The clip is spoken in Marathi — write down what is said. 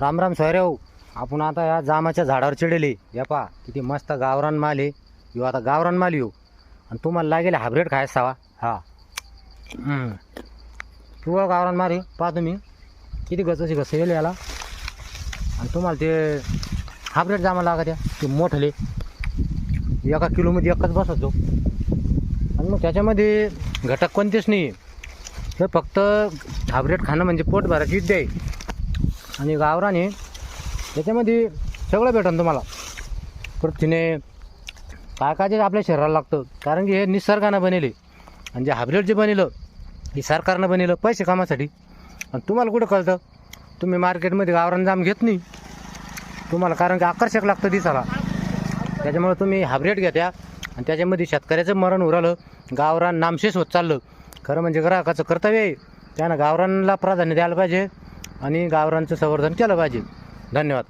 राम राम सोयरेव आपण आता या जामाच्या झाडावर चिडेले. या पा किती मस्त गावरान माल आहे. येऊ आता गावरान माल येऊ आणि तुम्हाला लागेल हायब्रिड खायच सावा. हा. किंवा गावरान माल आहे. पहा तुम्ही. किती गचची घस येईल याला. आणि तुम्हाला ते हायब्रिड जामा लागत द्या ते मोठले. एका किलोमध्ये एकच बसवतो आणि मग त्याच्यामध्ये घटक कोणतेच नाही. हे फक्त हायब्रिड खाणं म्हणजे पोट भरायची विद्या आहे. आणि गावराने त्याच्यामध्ये सगळं भेटन तुम्हाला. प्रथिने काय काय जे आपल्या शरीराला लागतं. कारण की हे निसर्गानं बनेले. आणि जे हायब्रिड जे बनेलं हे सरकारनं बनेलं पैसे कामासाठी. आणि तुम्हाला कुठं कळतं? तुम्ही मार्केटमध्ये गावरान जाम घेत नाही. तुम्हाला कारण की आकर्षक लागतं दिसाला त्याच्यामुळे तुम्ही हायब्रिड घेत्या. आणि त्याच्यामध्ये शेतकऱ्याचं मरण उरालं. गावरान नामशेष होत चाललं. खरं म्हणजे ग्राहकाचं कर्तव्य आहे. त्यानं गावरानला प्राधान्य द्यायला पाहिजे. आणि गावरांचं संवर्धन केलं पाहिजे. धन्यवाद.